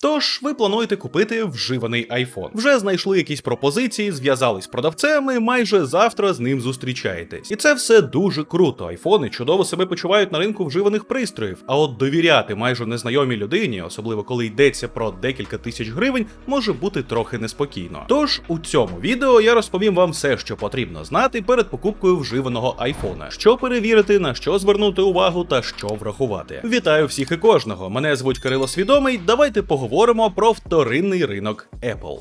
Тож ви плануєте купити вживаний iPhone. Вже знайшли якісь пропозиції, зв'язались з продавцем майже завтра з ним зустрічаєтесь. І це все дуже круто. Айфони чудово себе почувають на ринку вживаних пристроїв. А от довіряти майже незнайомій людині, особливо коли йдеться про декілька тисяч гривень, може бути трохи неспокійно. Тож у цьому відео я розповім вам все, що потрібно знати перед покупкою вживаного айфона, що перевірити, на що звернути увагу та що врахувати. Вітаю всіх і кожного. Мене звуть Кирило Свідомий. Давайте поговоримо про вторинний ринок Apple.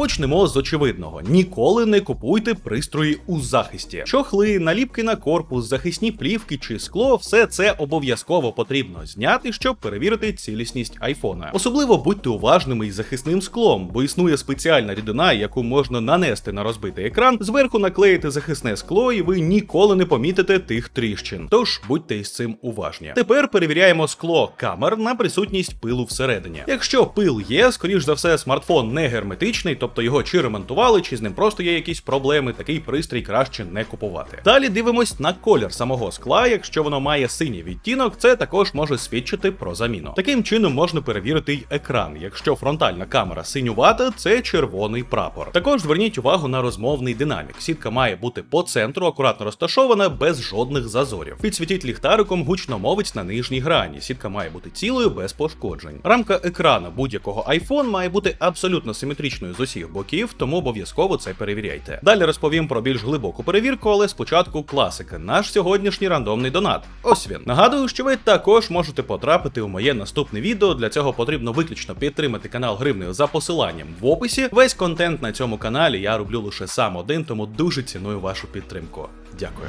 Почнемо з очевидного: ніколи не купуйте пристрої у захисті. Чохли, наліпки на корпус, захисні плівки чи скло все це обов'язково потрібно зняти, щоб перевірити цілісність айфона. Особливо будьте уважними із захисним склом, бо існує спеціальна рідина, яку можна нанести на розбитий екран, зверху наклеїти захисне скло, і ви ніколи не помітите тих тріщин. Тож будьте із цим уважні. Тепер перевіряємо скло камер на присутність пилу всередині. Якщо пил є, скоріш за все, смартфон не герметичний, тобто його чи ремонтували, чи з ним просто є якісь проблеми, такий пристрій краще не купувати. Далі дивимось на колір самого скла. Якщо воно має синій відтінок, це також може свідчити про заміну. Таким чином можна перевірити й екран. Якщо фронтальна камера синювата, це червоний прапор. Також зверніть увагу на розмовний динамік. Сітка має бути по центру, акуратно розташована, без жодних зазорів. Підсвітіть ліхтариком гучномовець на нижній грані. Сітка має бути цілою без пошкоджень. Рамка екрана будь-якого iPhone має бути абсолютно симетричною з усіх боків, тому обов'язково це перевіряйте. Далі розповім про більш глибоку перевірку, але спочатку класика. Наш сьогоднішній рандомний донат. Ось він. Нагадую, що ви також можете потрапити у моє наступне відео. Для цього потрібно виключно підтримати канал Гривнею за посиланням в описі. Весь контент на цьому каналі я роблю лише сам один, тому дуже ціную вашу підтримку. Дякую.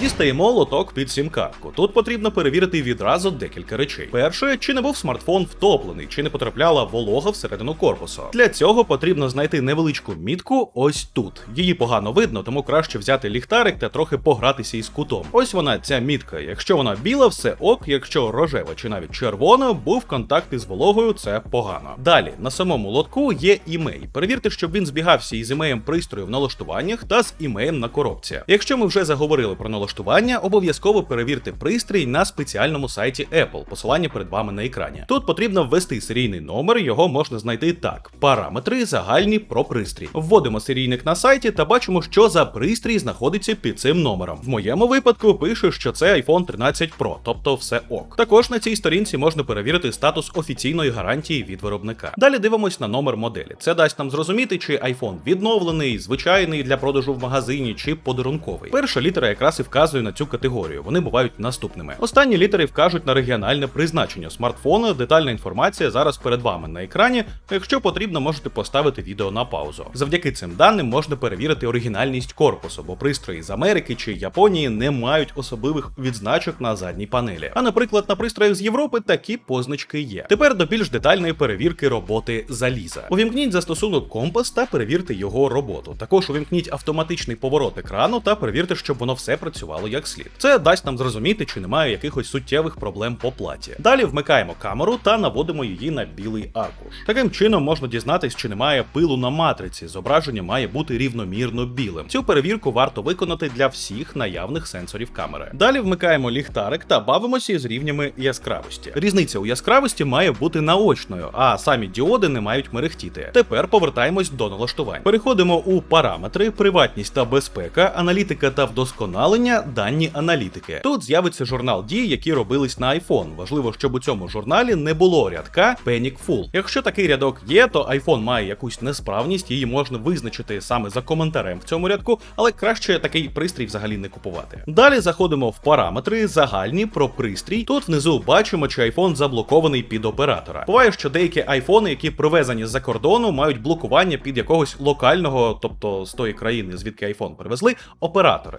Дістаємо лоток під сім-картку. Тут потрібно перевірити відразу декілька речей. Перше, чи не був смартфон втоплений, чи не потрапляла волога всередину корпусу. Для цього потрібно знайти невеличку мітку ось тут. Її погано видно, тому краще взяти ліхтарик та трохи погратися із кутом. Ось вона, ця мітка. Якщо вона біла, все ок. Якщо рожева чи навіть червона, був контакт із вологою, це погано. Далі на самому лотку є імей. Перевірте, щоб він збігався із імеєм пристрою в налаштуваннях та з імеєм на коробці. Якщо ми вже заговорили про налаштування, обов'язково перевірте пристрій на спеціальному сайті Apple. Посилання перед вами на екрані. Тут потрібно ввести серійний номер, його можна знайти так: параметри загальні про пристрій. Вводимо серійник на сайті та бачимо, що за пристрій знаходиться під цим номером. В моєму випадку пише, що це iPhone 13 Pro, тобто все ок. Також на цій сторінці можна перевірити статус офіційної гарантії від виробника. Далі дивимось на номер моделі. Це дасть нам зрозуміти, чи iPhone відновлений, звичайний для продажу в магазині, чи подарунковий. Перша літера якраз і вказує на цю категорію. Вони бувають наступними. Останні літери вкажуть на регіональне призначення смартфона. Детальна інформація зараз перед вами на екрані. Якщо потрібно, можете поставити відео на паузу. Завдяки цим даним можна перевірити оригінальність корпусу, бо пристрої з Америки чи Японії не мають особливих відзначок на задній панелі. А наприклад, на пристроях з Європи такі позначки є. Тепер до більш детальної перевірки роботи заліза. Увімкніть застосунок компас та перевірте його роботу. Також увімкніть автоматичний поворот екрану та перевірте, щоб воно все працювало як слід. Це дасть нам зрозуміти, чи немає якихось суттєвих проблем по платі. Далі вмикаємо камеру та наводимо її на білий аркуш. Таким чином можна дізнатись, чи немає пилу на матриці. Зображення має бути рівномірно білим. Цю перевірку варто виконати для всіх наявних сенсорів камери. Далі вмикаємо ліхтарик та бавимося з рівнями яскравості. Різниця у яскравості має бути наочною, а самі діоди не мають мерехтіти. Тепер повертаємось до налаштувань. Переходимо у параметри, приватність та безпека, аналітика та вдосконалення, дані аналітики. Тут з'явиться журнал дій, які робились на iPhone. Важливо, щоб у цьому журналі не було рядка Panic Full. Якщо такий рядок є, то iPhone має якусь несправність, її можна визначити саме за коментарем в цьому рядку, але краще такий пристрій взагалі не купувати. Далі заходимо в параметри загальні про пристрій. Тут внизу бачимо, чи iPhone заблокований під оператора. Буває, що деякі айфони, які привезені з-за кордону, мають блокування під якогось локального, тобто з тої країни, звідки iPhone привезли,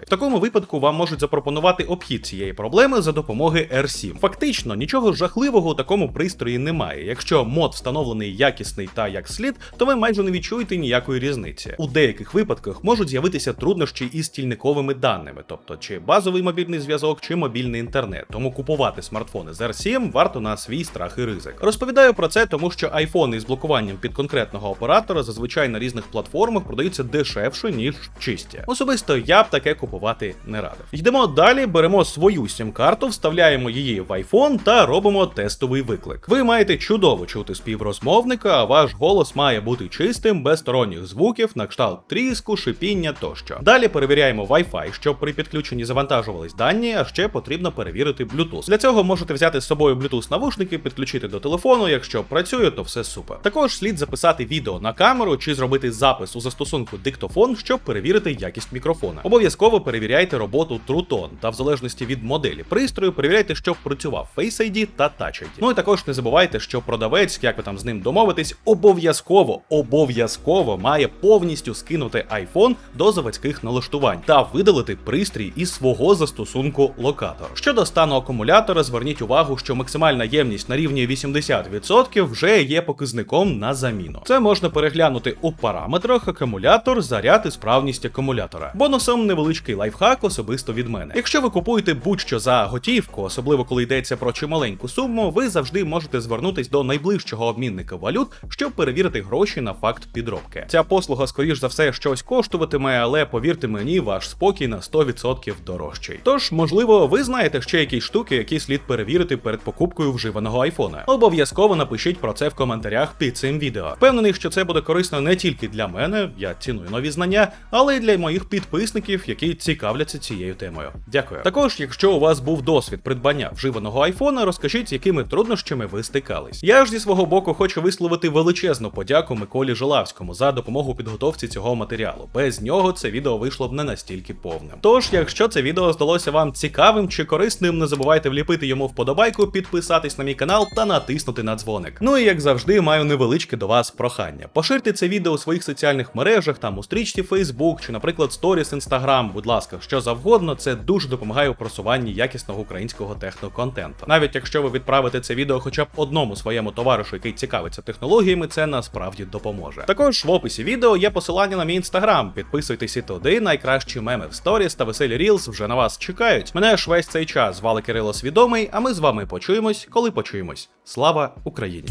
В такому випадку вам можуть запропонувати обхід цієї проблеми за допомогою R7. Фактично, нічого жахливого у такому пристрої немає. Якщо мод встановлений якісний та як слід, то ви майже не відчуєте ніякої різниці. У деяких випадках можуть з'явитися труднощі із стільниковими даними, тобто чи базовий мобільний зв'язок, чи мобільний інтернет. Тому купувати смартфони з R7 варто на свій страх і ризик. Розповідаю про це, тому що айфони з блокуванням під конкретного оператора зазвичай на різних платформах продаються дешевше ніж чисті. Особисто я б таке купувати не радив. Йдемо далі, беремо свою сім-карту, вставляємо її в iPhone та робимо тестовий виклик. Ви маєте чудово чути співрозмовника, а ваш голос має бути чистим, без сторонніх звуків, на кшталт тріску, шипіння тощо. Далі перевіряємо Wi-Fi, щоб при підключенні завантажувались дані, а ще потрібно перевірити Bluetooth. Для цього можете взяти з собою Bluetooth навушники, підключити до телефону. Якщо працює, то все супер. Також слід записати відео на камеру чи зробити запис у застосунку диктофон, щоб перевірити якість мікрофона. Обов'язково перевіряйте роботу True та в залежності від моделі пристрою, перевіряйте, щоб працював Face ID та Touch ID. Ну і також не забувайте, що продавець, як ви там з ним домовитесь, обов'язково обов'язково має повністю скинути iPhone до заводських налаштувань та видалити пристрій із свого застосунку локатор. Щодо стану акумулятора, зверніть увагу, що максимальна ємність на рівні 80% вже є показником на заміну. Це можна переглянути у параметрах акумулятор, заряд і справність акумулятора. Бонусом невеличкий лайфхак особисто від мене. Якщо ви купуєте будь-що за готівку, особливо коли йдеться про чималеньку суму, ви завжди можете звернутись до найближчого обмінника валют, щоб перевірити гроші на факт підробки. Ця послуга, скоріш за все, щось коштуватиме, але повірте мені, ваш спокій на 100% дорожчий. Тож, можливо, ви знаєте ще якісь штуки, які слід перевірити перед покупкою вживаного айфона. Обов'язково напишіть про це в коментарях під цим відео. Впевнений, що це буде корисно не тільки для мене, я ціную нові знання, але й для моїх підписників, які цікавляться цією темою. Дякую. Також, якщо у вас був досвід придбання вживаного айфона, розкажіть, якими труднощами ви стикались. Я ж зі свого боку хочу висловити величезну подяку Миколі Жилавському за допомогу підготовці цього матеріалу. Без нього це відео вийшло б не настільки повним. Тож, якщо це відео здалося вам цікавим чи корисним, не забувайте вліпити йому вподобайку, підписатись на мій канал та натиснути на дзвоник. Ну і як завжди, маю невеличке до вас прохання. Поширте це відео у своїх соціальних мережах, там у стрічці Facebook чи, наприклад, сторіс Instagram, будь ласка, що завгодно, це дуже допомагає у просуванні якісного українського техноконтенту. Навіть якщо ви відправите це відео хоча б одному своєму товаришу, який цікавиться технологіями, це насправді допоможе. Також в описі відео є посилання на мій інстаграм. Підписуйтесь і туди, найкращі меми в сторіс та веселі рілс вже на вас чекають. Мене ж весь цей час звали Кирило Свідомий, а ми з вами почуємось, коли почуємось. Слава Україні!